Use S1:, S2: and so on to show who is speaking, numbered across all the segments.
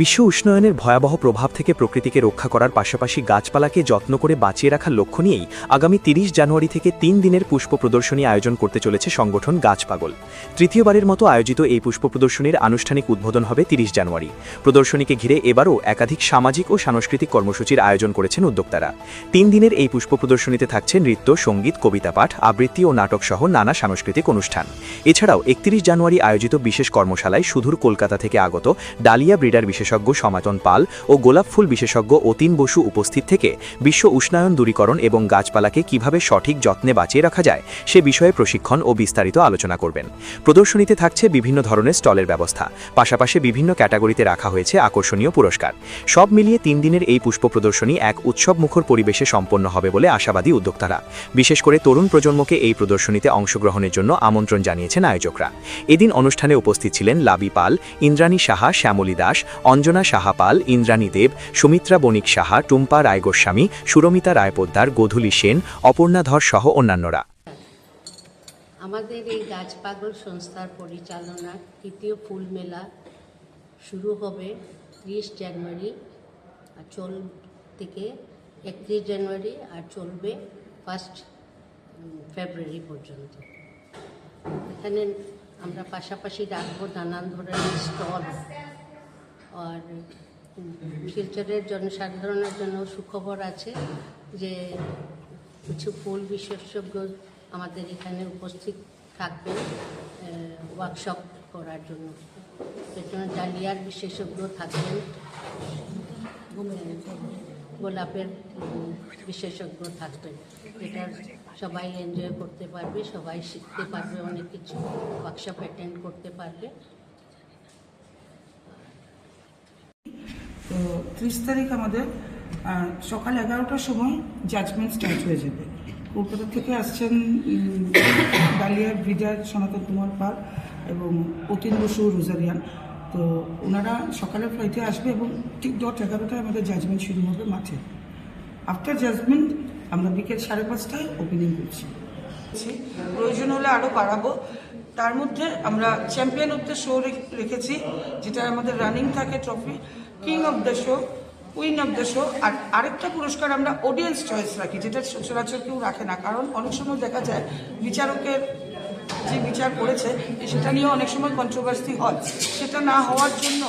S1: বিশ্ব উষ্ণায়নের ভয়াবহ প্রভাব থেকে প্রকৃতিকে রক্ষা করার পাশাপাশি গাছপালাকে যত্ন করে বাঁচিয়ে রাখার লক্ষ্য নিয়েই আগামী তিরিশ জানুয়ারি থেকে তিন দিনের পুষ্প প্রদর্শনী আয়োজন করতে চলেছে সংগঠন গাছ পাগল তৃতীয়বারের মতো আয়োজিত এই পুষ্প প্রদর্শনীর আনুষ্ঠানিক উদ্বোধন হবে তিরিশ জানুয়ারি। প্রদর্শনীকে ঘিরে এবারও একাধিক সামাজিক ও সাংস্কৃতিক কর্মসূচির আয়োজন করেছেন উদ্যোক্তারা। তিন দিনের এই পুষ্প প্রদর্শনীতে থাকছে নৃত্য, সংগীত, কবিতা পাঠ, আবৃত্তি ও নাটক সহ নানা সাংস্কৃতিক অনুষ্ঠান। এছাড়াও একত্রিশ জানুয়ারি আয়োজিত বিশেষ কর্মশালায় সুদূর কলকাতা থেকে আগত ডালিয়া ব্রিডার বিশেষজ্ঞ সমাতন পাল ও গোলাপ ফুল বিশেষজ্ঞ অতীন বসু উপস্থিত থেকে বিশ্ব উষ্ণায়ন দূরীকরণ এবং গাছপালাকে কীভাবে সঠিক যত্নে বাঁচিয়ে রাখা যায় সে বিষয়ে প্রশিক্ষণ ও বিস্তারিত আলোচনা করবেন। প্রদর্শনীতে থাকছে বিভিন্ন ধরনের স্টলের ব্যবস্থা। পাশাপাশি বিভিন্ন ক্যাটাগরিতে রাখা হয়েছে আকর্ষণীয় পুরস্কার। সব মিলিয়ে তিন দিনের এই পুষ্প প্রদর্শনী এক উৎসবমুখর পরিবেশে সম্পন্ন হবে বলে আশাবাদী উদ্যোক্তারা। বিশেষ করে তরুণ প্রজন্মকে এই প্রদর্শনীতে অংশগ্রহণের জন্য আমন্ত্রণ জানিয়েছেন আয়োজকরা। এদিন অনুষ্ঠানে উপস্থিত ছিলেন লাবি পাল, ইন্দ্রাণী সাহা, শ্যামলী দাস অঞ্জনা সাহা পাল ইন্দ্রাণী দেব, সুমিত্রা বণিক সাহা, টুম্পা রায়গোস্বামী, সুরমিতা রায়পোদ্দার, গোধূলি সেন অপর্ণাধর সহ অন্যান্যরা।
S2: আমাদের এই গাছ পাগল সংস্থার পরিচালনার তৃতীয় ফুল মেলা শুরু হবে ত্রিশ জানুয়ারি আর চল, থেকে একত্রিশ জানুয়ারি আর চলবে ফার্স্ট ফেব্রুয়ারি পর্যন্ত। এখানে আমরা পাশাপাশি রাখব নানান ধরনের স্টল। শিলচরের জনসাধারণের জন্য সুখবর আছে যে কিছু ফুল বিশেষজ্ঞ আমাদের এখানে উপস্থিত থাকবেন ওয়ার্কশপ করার জন্য। এর জন্য ডালিয়ার বিশেষজ্ঞ থাকবেন। গোলাপের বিশেষজ্ঞ থাকবেন। এটা সবাই এনজয় করতে পারবে, সবাই শিখতে পারবে, অনেক কিছু ওয়ার্কশপ অ্যাটেন্ড করতে পারবে।
S3: তো ত্রিশ তারিখ আমাদের সকাল এগারোটার সময় জাজমেন্ট স্টার্ট হয়ে যাবে। কলকাতা থেকে আসছেন ডালিয়ার ব্রিডার সনাতন কুমার পাল এবং অতীন বসু রোজারিয়ান। তো ওনারা সকালের ফ্লাইটে আসবে এবং ঠিক দশ এগারোটায় আমাদের জাজমেন্ট শুরু হবে মাঠে। আফটার জাজমেন্ট আমরা বিকেল সাড়ে পাঁচটায় ওপেনিং করছি। প্রয়োজন হলে আরও বাড়াবো। তার মধ্যে আমরা চ্যাম্পিয়ন অফ দ্য শো রেখেছি যেটা আমাদের রানিং থাকে trophy, king of the show queen of the show, আর আরেকটা পুরস্কার আমরা অডিয়েন্স চয়েস রাখি, যেটা সচরাচর কেউ রাখে না। কারণ অনেক সময় দেখা যায় বিচারকের যে বিচার করেছে, সেটা নিয়ে অনেক সময় কন্ট্রোভার্সি হয়। সেটা না হওয়ার জন্য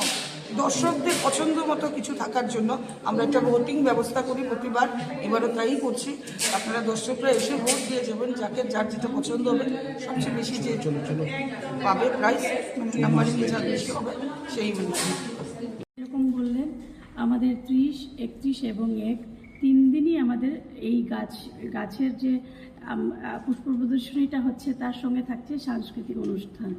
S3: দর্শকদের পছন্দ মতো কিছু থাকার জন্য আমরা একটা ভোটিং ব্যবস্থা করি প্রতিবার এবারও তাই করছি। আপনারা দর্শকরা এসে ভোট দিয়ে যাবেন যাকে যার যেটা পছন্দ হবে সবচেয়ে বেশি যে চলো চলো। পাবে প্রাইস মানে নাম্বারিং যার বেশি হবে সেই
S4: এরকম বললেন আমাদের ত্রিশ একত্রিশ এবং এক তিন দিনই আমাদের এই গাছ গাছের যে পুষ্প প্রদর্শনীটা হচ্ছে তার সঙ্গে থাকছে সাংস্কৃতিক অনুষ্ঠান।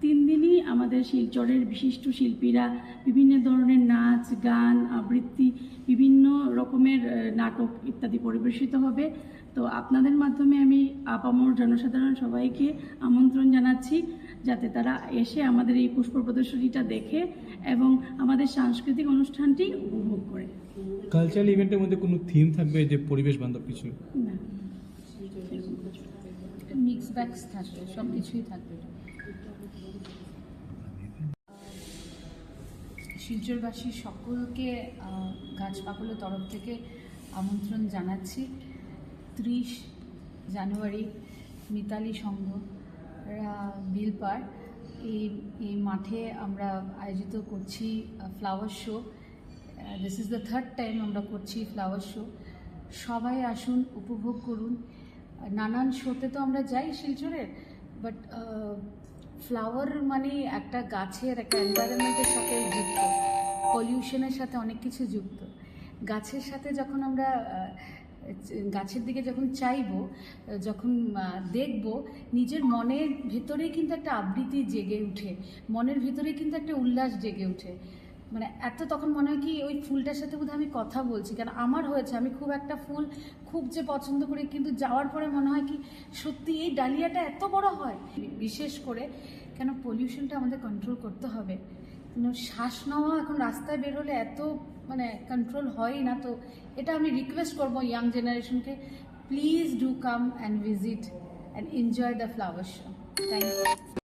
S4: তিন দিনই আমাদের শিলচরের বিশিষ্ট শিল্পীরা বিভিন্ন ধরনের নাচ গান আবৃত্তি বিভিন্ন রকমের নাটক ইত্যাদি পরিবেশিত হবে। তো আপনাদের মাধ্যমে আমি আপামর জনসাধারণ সবাইকে আমন্ত্রণ জানাচ্ছি যাতে তারা এসে আমাদের এই পুষ্প প্রদর্শনীটা দেখে এবং আমাদের সাংস্কৃতিক অনুষ্ঠানটি উপভোগ করে।
S5: কালচারাল ইভেন্টের মধ্যে কোনো থিম থাকবে যে পরিবেশ বান্ধব কিছু?
S4: না।
S6: মিক্স ব্যাগস থাকবে সব কিছুই থাকবে। শিলচরবাসী সকলকে আহ, গাছ পাগলের তরফ থেকে আমন্ত্রণ জানাচ্ছি। ত্রিশ জানুয়ারি মিতালি সংঘ বিলপাড় এই এই মাঠে আমরা আয়োজিত করছি flower show this is the third time আমরা করছি ফ্লাওয়ার শো সবাই আসুন উপভোগ করুন। নানান শোতে তো আমরা যাই শিলচরের বাট ফ্লাওয়ার মানে একটা গাছের, একটা এনভায়রনমেন্টের সাথে যুক্ত পলিউশনের সাথে অনেক কিছু যুক্ত। গাছের সাথে যখন আমরা গাছের দিকে যখন চাইব, যখন দেখব, নিজের মনের ভেতরেই কিন্তু একটা আবৃত্তি জেগে উঠে, মনের ভেতরে কিন্তু একটা উল্লাস জেগে উঠে। মানে এত তখন মনে হয় কি ওই ফুলটার সাথে বোধহয় আমি কথা বলছি। কারণ আমার হয়েছে, আমি খুব একটা ফুল খুব যে পছন্দ করি, কিন্তু যাওয়ার পরে মনে হয় কি সত্যি এই ডালিয়াটা এত বড় হয়। বিশেষ করে কেন পলিউশনটা আমাদের কন্ট্রোল করতে হবে। শ্বাস নেওয়া এখন রাস্তায় বের হলে এত মানে কন্ট্রোল হয়ই না। তো এটা আমি রিকোয়েস্ট করব young জেনারেশনকে please do come and visit and enjoy the flower show thank you